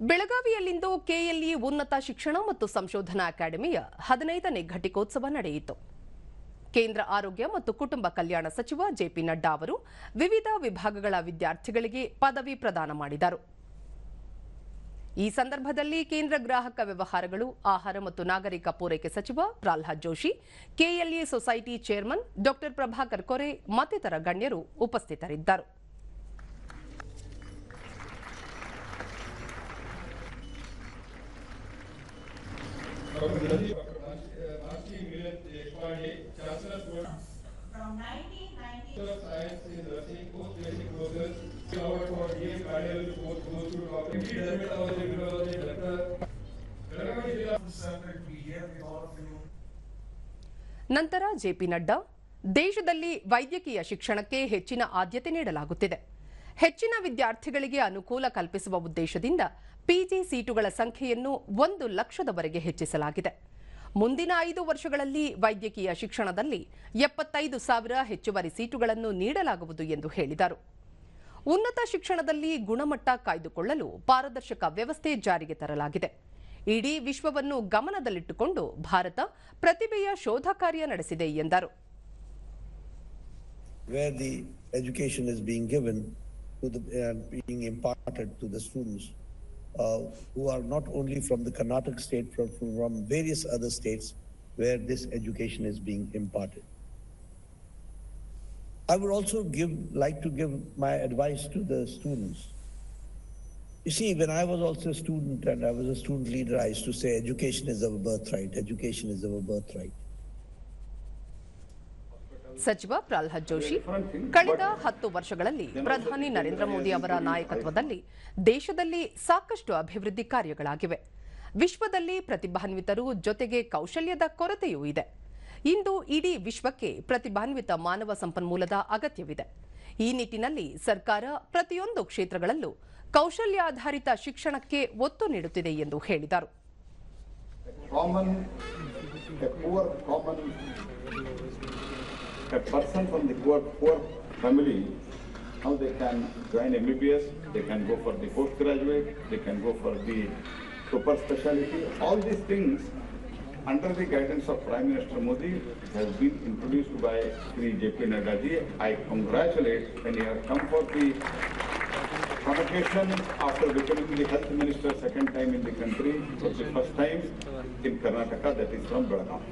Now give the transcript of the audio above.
ಬೆಳಗಾವಿಯಲ್ಲಿಂದು ಕೆಎಲ್ಇ ಉನ್ನತ ಶಿಕ್ಷಣ ಮತ್ತು ಸಂಶೋಧನಾ ಅಕಾಡೆಮಿಯ ಹದಿನೈದನೇ ಘಟಿಕೋತ್ಸವ ನಡೆಯಿತು. ಕೇಂದ್ರ ಆರೋಗ್ಯ ಮತ್ತು ಕುಟುಂಬ ಕಲ್ಯಾಣ ಸಚಿವ ಜೆಪಿ ನಡ್ಡಾ ಅವರು ವಿವಿಧ ವಿಭಾಗಗಳ ವಿದ್ಯಾರ್ಥಿಗಳಿಗೆ ಪದವಿ ಪ್ರದಾನ ಮಾಡಿದರು. ಈ ಸಂದರ್ಭದಲ್ಲಿ ಕೇಂದ್ರ ಗ್ರಾಹಕ ವ್ಯವಹಾರಗಳು, ಆಹಾರ ಮತ್ತು ನಾಗರಿಕ ಪೂರೈಕೆ ಸಚಿವ Pralhad Joshi, KLE society chairman doctor Prabhakar Kore ಮತ್ತಿತರ ಗಣ್ಯರು ಉಪಸ್ಥಿತರಿದ್ದರು. ನಂತರ ಜೆಪಿ ನಡ್ಡಾ ದೇಶದಲ್ಲಿ ವೈದ್ಯಕೀಯ ಶಿಕ್ಷಣಕ್ಕೆ ಹೆಚ್ಚಿನ ಆದ್ಯತೆ ನೀಡಲಾಗುತ್ತಿದೆ. ಹೆಚ್ಚಿನ ವಿದ್ಯಾರ್ಥಿಗಳಿಗೆ ಅನುಕೂಲ ಕಲ್ಪಿಸುವ ಉದ್ದೇಶದಿಂದ ಪಿಜಿ ಸೀಟುಗಳ ಸಂಖ್ಯೆಯನ್ನು ಒಂದು ಲಕ್ಷದವರೆಗೆ ಹೆಚ್ಚಿಸಲಾಗಿದೆ. ಮುಂದಿನ ಐದು ವರ್ಷಗಳಲ್ಲಿ ವೈದ್ಯಕೀಯ ಶಿಕ್ಷಣದಲ್ಲಿ ಎಪ್ಪತ್ತೈದು ಸಾವಿರ ಹೆಚ್ಚುವರಿ ಸೀಟುಗಳನ್ನು ನೀಡಲಾಗುವುದು ಎಂದು ಹೇಳಿದರು. ಉನ್ನತ ಶಿಕ್ಷಣದಲ್ಲಿ ಗುಣಮಟ್ಟ ಕಾಯ್ದುಕೊಳ್ಳಲು ಪಾರದರ್ಶಕ ವ್ಯವಸ್ಥೆ ಜಾರಿಗೆ ತರಲಾಗಿದೆ. ಇಡೀ ವಿಶ್ವವನ್ನು ಗಮನದಲ್ಲಿಟ್ಟುಕೊಂಡು ಭಾರತ ಪ್ರತಿಭೆಯ ಶೋಧ ಕಾರ್ಯ ನಡೆಸಿದೆ ಎಂದರು. To the, uh, being imparted to the students uh, who are not only from the Karnataka state, but from various other states where this education is being imparted. I would also give, like to give my advice to the students. You see, when I was also a student and I was a student leader, I used to say education is our birthright, education is our birthright. ಸಚಿವ ಪ್ರಹ್ಲಾದ್ ಜೋಶಿ. ಕಳೆದ ಹತ್ತು ವರ್ಷಗಳಲ್ಲಿ ಪ್ರಧಾನಿ ನರೇಂದ್ರ ಮೋದಿ ಅವರ ನಾಯಕತ್ವದಲ್ಲಿ ದೇಶದಲ್ಲಿ ಸಾಕಷ್ಟು ಅಭಿವೃದ್ಧಿ ಕಾರ್ಯಗಳಾಗಿವೆ. ವಿಶ್ವದಲ್ಲಿ ಪ್ರತಿಭಾನ್ವಿತರು ಜೊತೆಗೆ ಕೌಶಲ್ಯದ ಕೊರತೆಯೂ ಇದೆ. ಇಂದು ಇಡೀ ವಿಶ್ವಕ್ಕೆ ಪ್ರತಿಭಾನ್ವಿತ ಮಾನವ ಸಂಪನ್ಮೂಲದ ಅಗತ್ಯವಿದೆ. ಈ ನಿಟ್ಟಿನಲ್ಲಿ ಸರ್ಕಾರ ಪ್ರತಿಯೊಂದು ಕ್ಷೇತ್ರಗಳಲ್ಲೂ ಕೌಶಲ್ಯಾಧಾರಿತ ಶಿಕ್ಷಣಕ್ಕೆ ಒತ್ತು ನೀಡುತ್ತಿದೆ ಎಂದು ಹೇಳಿದರು. Common, a poor common, a person from the poor, poor family, how they can join MBBS, they can go for the postgraduate, they can go for the super specialty. All these things, under the guidance of Prime Minister Modi, has been introduced by Sri J.P. Nadda ji. I congratulate when he has come for the convocation after becoming the health minister second time in the country, for the first time in Karnataka, that is from Belgaum.